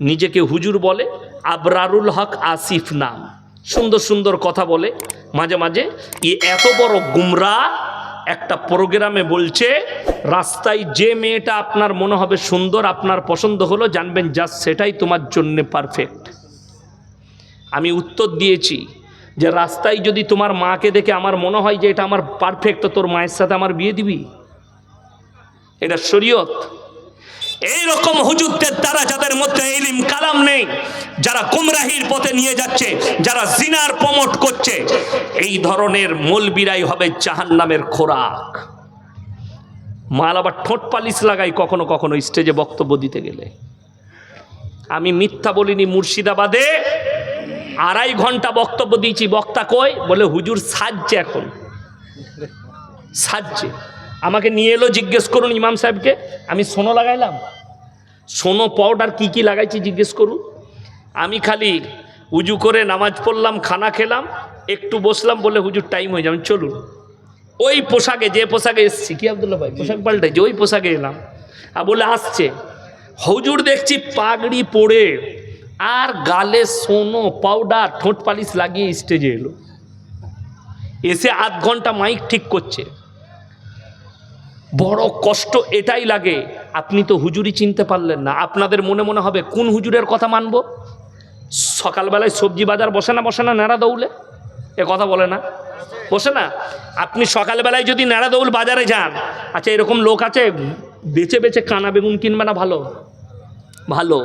নিজেকে হুজুর বলে, আবরারুল হক আসিফ নাম। সুন্দর সুন্দর কথা বলে, মাঝে মাঝে ই এত বড় গুমরা একটা প্রোগ্রামে বলছে, রাস্তায় যে মেয়েটা আপনার মনে হবে সুন্দর, আপনার পছন্দ হলো, জানবেন যা সেটাই তোমার জন্য পারফেক্ট আমি উত্তর দিয়েছি যে রাস্তায় যদি তোমার মাকে দেখে আমার মনে হয় যে এটা আমার পারফেক্ট তো তোর মায়ের সাথে আমার বিয়ে দিবি? এটা শরীয়ত। এইরকম হুজুরদের দ্বারা যাদের মধ্যে ইলিম, কালাম নেই, যারা গুমরাহির পথে নিয়ে যাচ্ছে, যারা জিনার প্রমোট করছে, এই ধরনের মলবিরাই হবে জাহান নামের খোরাক। মাল আবার ঠোঁট পালিশ লাগাই কখনো কখনো স্টেজে বক্তব্য দিতে গেলে। আমি মিথ্যা বলিনি মুর্শিদাবাদে, আড়াই ঘণ্টা বক্তব্য দিয়েছি, বক্তা কই? বলে হুজুর সাজছে এখন। সাজছে। আমাকে নিয়ে এলো, জিজ্ঞেস করুন ইমাম সাহেবকে। আমি সোনো লাগাইলাম। সোনো পাউডার কি কি লাগাইছি জিজ্ঞেস করুন। আমি খালি উজু করে নামাজ পড়লাম, খানা খেলাম, একটু বসলাম বলে হুজুর টাইম হয়ে যাবে, চলুন। ওই পোশাকে, যে পোশাকে এসছি, কি আবদুল্লাহ ভাই? পোশাক পাল্টাই, যে ওই পোশাকে এলাম। আর বলে, আসছে। হুজুর দেখছি পাগড়ি পরে, আর গালে সোনো পাউডার ঠোঁট পালিশ লাগিয়ে স্টেজে এলো। এসে আধ ঘণ্টা মাইক ঠিক করছে। বড় কষ্ট এটাই লাগে। আপনি তো হুজুরি চিনতে পারলেন না। আপনাদের মনে মনে হবে, কোন হুজুরের কথা মানব? সকালবেলায় সবজি বাজার বসে না বসে না নেড়া দৌলে? এ কথা বলে না। বসে না? আপনি সকালবেলায় যদি নেড়া দৌল বাজারে যান আচ্ছা এরকম লোক আছে বেছে বেছে কানা বেগুন কিনবে না ভালো? ভালো।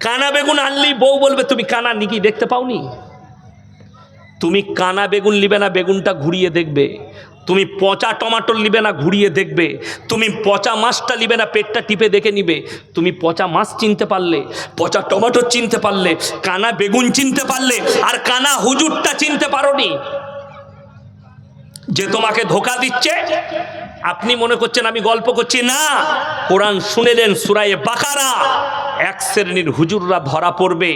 কানা বেগুন আনলেই বউ বলবে, তুমি কানা নিকি দেখতে পাওনি? তুমি কানা বেগুন নিবে না, বেগুনটা ঘুরিয়ে দেখবে। তুমি পচা টমাটোর নিবে না ঘুরিয়ে দেখবে, তুমি পচা মাছটা নিবে না পেটটা টিপে দেখে নিবে, তুমি পচা মাছ চিনতে পারলে, পচা টমাটো চিনতে পারলে, কানা বেগুন চিনতে পারলে, আর কানা হুজুরটা চিনতে পারোনি। যে তোমাকে ধোকা দিচ্ছে, আপনি মনে করছেন আমি গল্প করছি, না, কোরআন শুনেলেন সুরায়ে বাকারা। এক শ্রেণির হুজুররা ধরা পড়বে।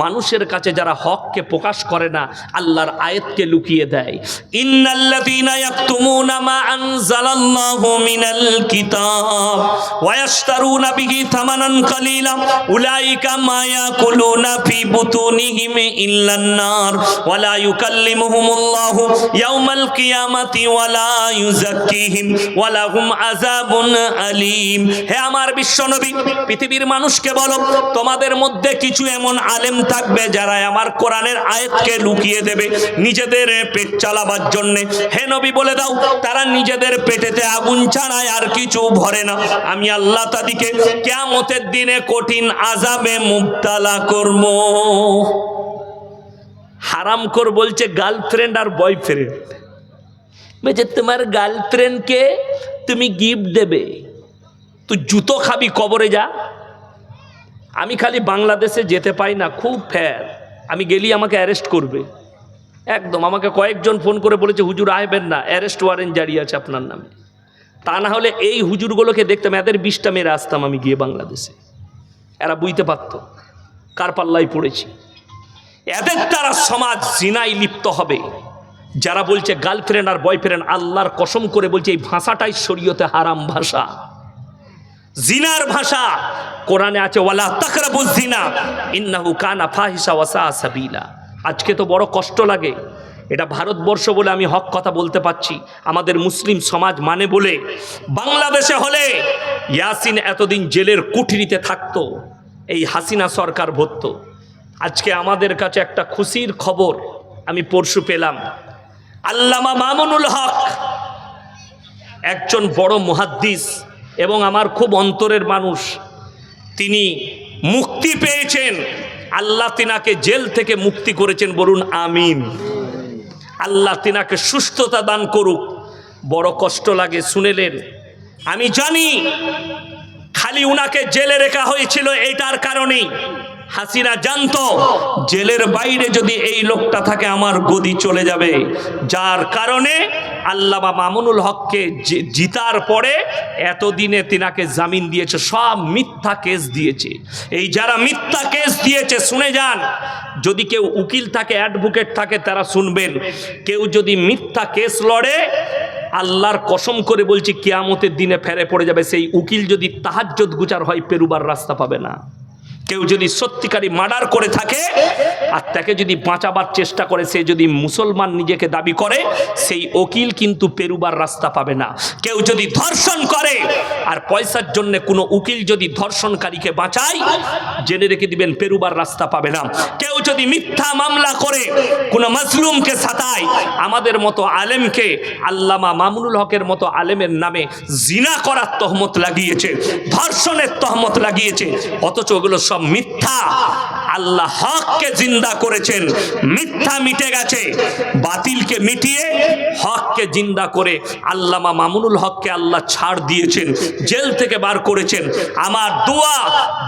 মানুষের কাছে যারা হককে প্রকাশ করে না, আল্লাহর আয়াতকে লুকিয়ে দেয়। ইন্নাল্লাযীনা ইয়াকতুমুনা মা আনজালাল্লাহু মিনাল কিতাব ওয়া ইয়াশতারুনা বিহি থামানান কালীলা। উলাইকা মা ইয়াকুলুনা ফি বুতুনিহিম ইল্লান নার ওয়া লা ইউকাল্লিমুহুমুল্লাহু ইয়াওমাল কিয়ামাতি ওয়া লা ইউযাক্কিহিম ওয়া লাহুম আযাবুন আলীম। হে আমার বিশ্বনবী, পৃথিবীর মানুষকে বলো তোমাদের মধ্যে কিছু এমন আলেম থাকবে যারা আমার কোরআনের আয়াতকে লুকিয়ে দেবে নিজেদের পেট চালাবার জন্যে। হে নবী, বলে দাও, তারা নিজেদের পেটেতে আগুন ছাড়ায় আর কিছু ভরে না। আমি আল্লাহ তাদিকে কেয়ামতের দিনে কঠিন আজাবে করব। হারাম কর বলছে গার্লফ্রেন্ড আর বয়ফ্রেন্ড। বলছে, তোমার গার্লফ্রেন্ডকে তুমি গিফট দেবে। তুই জুতো খাবি কবরে যা। আমি খালি বাংলাদেশে যেতে পাই না, খুব ফ্যার আমি গেলি আমাকে অ্যারেস্ট করবে। একদম, আমাকে কয়েকজন ফোন করে বলেছে, হুজুর আসবেন না অ্যারেস্ট ওয়ারেন্ট জারি আছে আপনার নামে। তা না হলে এই হুজুরগুলোকে দেখতাম, এদের বিষটা মেরে আসতাম আমি গিয়ে বাংলাদেশে। এরা বুঝতে পারত, কার পাল্লায় পড়েছি। এদের দ্বারা সমাজ জিনাই লিপ্ত হবে। যারা বলছে গার্লফ্রেন্ড আর বয়ফ্রেন্ড আল্লাহর কসম করে বলছে, এই ভাষাটাই শরীয়তে হারাম ভাষা। জিনার ভাষা। কোরআনে আছে, ওয়ালা তাকরাবু জিনা ইন্নাহু কানা ফাহিশা ওয়াসা সাবিলা। আজকে তো বড় কষ্ট লাগে। এটা ভারতবর্ষ বলে আমি হক কথা বলতে পারছি। আমাদের মুসলিম সমাজ মানে বলে, বাংলাদেশে হলে ইয়াসিন এতদিন জেলের কুঠরিতে থাকতো, এই হাসিনা সরকার ভরত আজকে আমাদের কাছে একটা খুশির খবর আমি পরশু পেলাম। আল্লামা মামুনুল হক, একজন বড় মুহাদ্দিস এবং আমার খুব অন্তরের মানুষ। তিনি মুক্তি পেয়েছেন। আল্লাহ তিনাকে জেল থেকে মুক্তি করেছেন বলুন আমিন। আল্লাহ তিনাকে সুস্থতা দান করুক। বড় কষ্ট লাগে, শুনেলেন। আমি জানি খালি উনাকে জেলে রেখা হয়েছিল এইটার কারণেই। হাসিনা জানত, জেলের বাইরে যদি এই লোকটা থাকে আমার গদি চলে যাবে। যার কারণে আল্লামা মামুনুল হককে জিতার পরে এতদিনে তিনাকে জামিন দিয়েছে, সব মিথ্যা কেস দিয়েছে। এই যারা মিথ্যা কেস দিয়েছে, শুনে যান, যদি কেউ উকিল থাকে, অ্যাডভোকেট থাকে, তারা শুনবেন। কেউ যদি মিথ্যা কেস লড়ে, আল্লাহর কসম করে বলছি, কিয়ামতের দিনে ফেরে পড়ে যাবে। সেই উকিল যদি তাহাজ্জত গুচার হয়, পেরুবার রাস্তা পাবে না। কেউ যদি সত্যিকারী মার্ডার করে থাকে আর তাকে যদি বাঁচাবার চেষ্টা করে, সে যদি মুসলমান নিজেকে দাবি করে, সেই ওকিল কিন্তু পেরুবার রাস্তা পাবে না। কেউ যদি ধর্ষণ করে আর পয়সার জন্য কোনো উকিল যদি ধর্ষণকারীকে বাঁচায়, জেনে রেখে দিবেন পেরুবার রাস্তা পাবে না। কেউ যদি মিথ্যা মামলা করে কোনো মজলুমকে সাতায়, আমাদের মতো আলেমকে আল্লামা মামুনুল হকের মতো আলেমের নামে জিনা করার তহমত লাগিয়েছে, ধর্ষণের তহমত লাগিয়েছে, অথচ ওগুলো সব মিথ্যা। আল্লাহ হককে জিন্দা করেছেন, মিথ্যা মিটে গেছে, বাতিলকে মিটিয়ে হককে জিন্দা করে আল্লামা মামুনুল হককে আল্লাহ ছাড় দিয়েছেন। জেল থেকে বার করেছেন। আমার দোয়া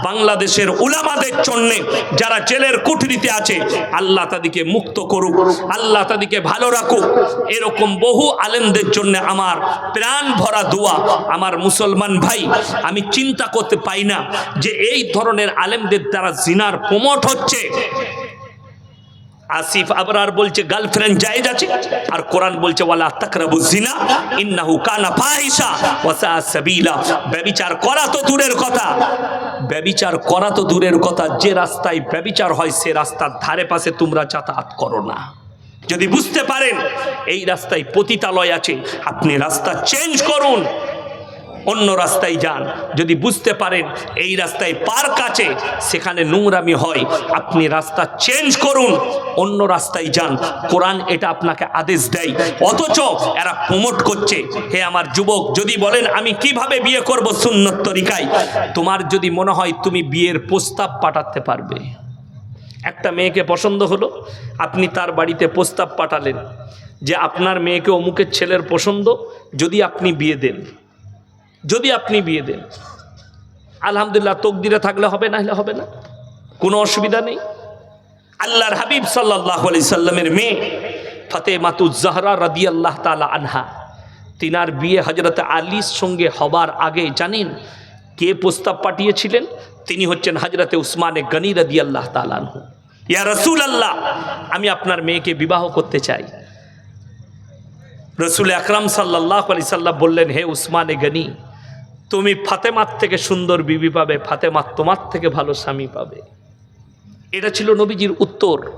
বাংলাদেশের উলামাদের জন্যে, যারা জেলের কুঠরিতে আছে, আল্লাহ তাদেরকে মুক্ত করুক, আল্লাহ তাদেরকে ভালো রাখুক। এরকম বহু আলেমদের জন্য আমার প্রাণ ভরা দোয়া। আমার মুসলমান ভাই, আমি চিন্তা করতে পাই না যে এই ধরনের আলেমদের দ্বারা জিনার প্রমোট হচ্ছে। আসিফ আবরার বলছে গার্লফ্রেন্ড জায়েজ আছে? আর কোরআন বলছে, ওয়ালা তাকরাবু জিনা ইন্নাহু কানা ফাহিশা ওয়া সা সাবিলা। ব্যভিচার করা তো দূরের কথা। ব্যভিচার করা তো দূরের কথা। যে রাস্তায় ব্যভিচার হয়, সে রাস্তার ধারে পাশে তোমরা যাতায়াত করো না। যদি বুঝতে পারেন, এই রাস্তায় পতিতালয় আছে, আপনি রাস্তা চেঞ্জ করুন। অন্য রাস্তায় যান। যদি বুঝতে পারেন এই রাস্তায় পার্ক আছে, সেখানে নোংরামি হয়, আপনি রাস্তা চেঞ্জ করুন, অন্য রাস্তায় যান। কোরআন এটা আপনাকে আদেশ দেয়। অথচ এরা প্রমোট করছে, হে আমার যুবক, যদি বলেন আমি কীভাবে বিয়ে করব সুন্নত তরিকায়? তোমার যদি মনে হয় তুমি বিয়ের প্রস্তাব পাঠাতে পারবে। একটা মেয়েকে পছন্দ হলো, আপনি তার বাড়িতে প্রস্তাব পাঠালেন যে আপনার মেয়েকে অমুকের ছেলের পছন্দ, যদি আপনি বিয়ে দেন। যদি আপনি বিয়ে দেন। আলহামদুলিল্লাহ তকদিরে থাকলে হবে না হলে হবে না। কোনো অসুবিধা নেই। আল্লাহর হাবিব সাল্লাহ আলি সাল্লামের মেয়ে ফতে মাতুজাহরা রাদি আল্লাহ তালা আনহা, তিনার বিয়ে হজরত আলীর সঙ্গে হবার আগে জানেন কে প্রস্তাব পাঠিয়েছিলেন? তিনি হচ্ছেন হজরতে উসমানে গনি রদি আল্লাহ তালানহু ইয়া রসুল আল্লাহ আমি আপনার মেয়েকে বিবাহ করতে চাই। রসুল আকরাম সাল্লাহ আলি সাল্লাহ বললেন, হে উসমানে গনি তুমি ফাতেমার থেকে সুন্দর বিবি পাবে, ফাতেমা তোমার থেকে ভালো স্বামী পাবে। এটা ছিল নবীজির উত্তর।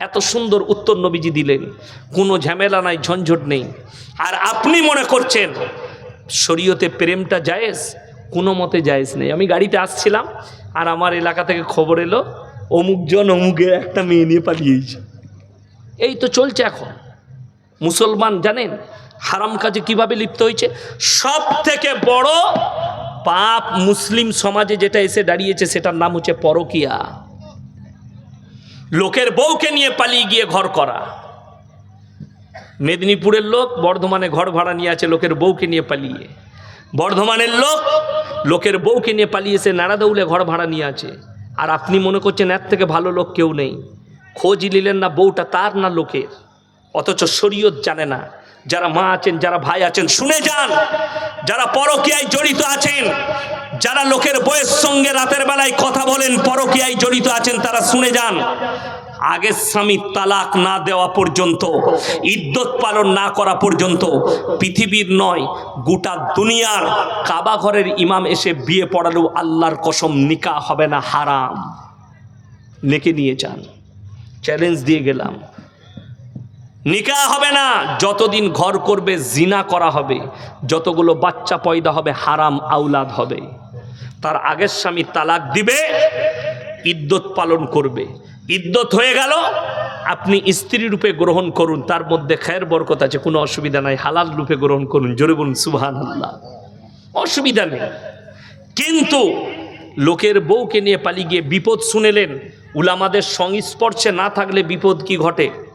এত সুন্দর উত্তর নবীজি দিলেন। কোনো ঝামেলা নাই, ঝঞ্ঝট নেই। আর আপনি মনে করছেন, শরীয়তে প্রেমটা জায়েজ? কোনো মতে জায়েজ নেই। আমি গাড়িতে আসছিলাম, আর আমার এলাকা থেকে খবর এলো অমুকজন অমুকের একটা মেয়ে নিয়ে পালিয়েছে। এই তো চলছে এখন। মুসলমান, জানেন হারাম কাজে কীভাবে লিপ্ত হয়েছে? সব থেকে বড় পাপ মুসলিম সমাজে যেটা এসে দাঁড়িয়েছে, সেটার নাম হচ্ছে পরকিয়া। লোকের বউকে নিয়ে পালিয়ে গিয়ে ঘর করা। মেদিনীপুরের লোক বর্ধমানে ঘর ভাড়া নিয়ে আছে, লোকের বউকে নিয়ে পালিয়ে। বর্ধমানের লোক লোকের বউকে নিয়ে পালিয়ে পালিয়েছে নাড়াদৌলে ঘর ভাড়া নিয়ে আছে। আর আপনি মনে করছেন, এর থেকে ভালো লোক কেউ নেই। খোঁজ নিলেন না বউটা, তার না লোকের। অথচ শরীয়ত জানে না যারা মা আছেন, যারা ভাই আছেন, শুনে যান। যারা পরকিয়ায় জড়িত আছেন, যারা লোকের বয়স সঙ্গে রাতের বেলায় কথা বলেন, পরকিয়ায় জড়িত আছেন, তারা শুনে যান। আগের স্বামী তালাক না দেওয়া পর্যন্ত, ইদ্যত পালন না করা পর্যন্ত, পৃথিবীর নয়, গোটা দুনিয়ার কাবা ঘরের ইমাম এসে বিয়ে পড়ালেও আল্লাহর কসম নিকা হবে না, হারাম। নেকে নিয়ে যান। চ্যালেঞ্জ দিয়ে গেলাম। নিকা হবে না। যতদিন ঘর করবে, জিনা করা হবে। যতগুলো বাচ্চা পয়দা হবে, হারাম আউলাদ হবে। তার আগের স্বামী তালাক দিবে, ইদ্যত পালন করবে। ইদ্যত হয়ে গেল, আপনি স্ত্রী রূপে গ্রহণ করুন, তার মধ্যে খায়ের বরকত আছে, কোনো অসুবিধা নাই। হালাল রূপে গ্রহণ করুন, জোরে বলুন সুবহান আল্লাহ অসুবিধা নেই। কিন্তু লোকের বউকে নিয়ে পালিয়ে গিয়ে বিপদ শুনেলেন, উলামাদের সংস্পর্শে না থাকলে বিপদ কি ঘটে?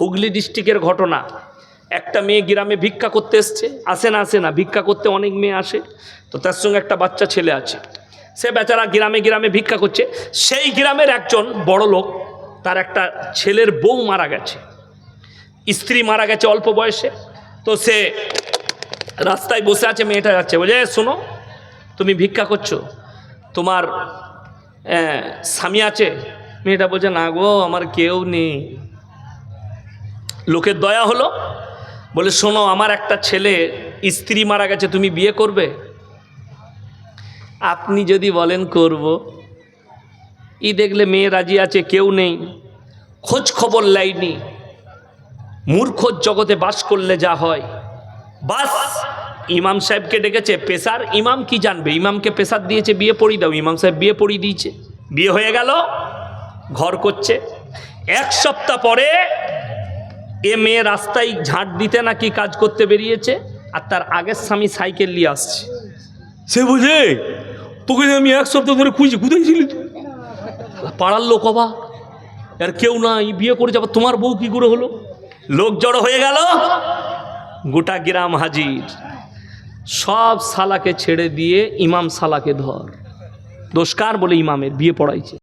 হুগলি ডিস্ট্রিক্টের ঘটনা। একটা মেয়ে গ্রামে ভিক্ষা করতে এসছে। আসে না আসে না ভিক্ষা করতে অনেক মেয়ে আসে। তো তার সঙ্গে একটা বাচ্চা ছেলে আছে। সে বেচারা গ্রামে গ্রামে ভিক্ষা করছে। সেই গ্রামের একজন বড় লোক তার একটা ছেলের বউ মারা গেছে। স্ত্রী মারা গেছে অল্প বয়সে। তো সে রাস্তায় বসে আছে মেয়েটা যাচ্ছে। বলে "এ, শোনো তুমি ভিক্ষা করছ। তোমার স্বামী আছে? মেয়েটা বলছে না গো আমার কেউ নেই। লোকের দয়া হলো? বলে, শোনো, আমার একটা ছেলে স্ত্রী মারা গেছে, তুমি বিয়ে করবে? আপনি যদি বলেন, করব। ই দেখলে মেয়ে রাজি আছে, কেউ নেই, খোঁজ খবর লাইনি মূর্খ জগতে বাস করলে যা হয়। বাস, ইমাম সাহেবকে ডেকেছে, পেশার ইমাম কি জানবে? ইমামকে পেশার দিয়েছে, বিয়ে পড়িয়ে দাও। ইমাম সাহেব বিয়ে পড়িয়ে দিয়েছে। বিয়ে হয়ে গেল, ঘর করছে। এক সপ্তাহ পরে এ মেয়ে রাস্তায় ঝাঁট দিতে নাকি কাজ করতে বেরিয়েছে? আর তার আগের স্বামী সাইকেল নিয়ে আসছে। সে বুঝে? তোকে আমি এক সপ্তাহ ধরে খুঁজি কোথায় ছিলি তুই? পাড়ার লোক অবা। আর কেউ নাই বিয়ে করে যাব তোমার বউ কি করে হলো? লোক জড়ো হয়ে গেল। গোটা গ্রাম হাজির। সব সালাকে ছেড়ে দিয়ে ইমাম সালাকে ধর। দোষকার বলে ইমামের? বিয়ে পড়াইছে।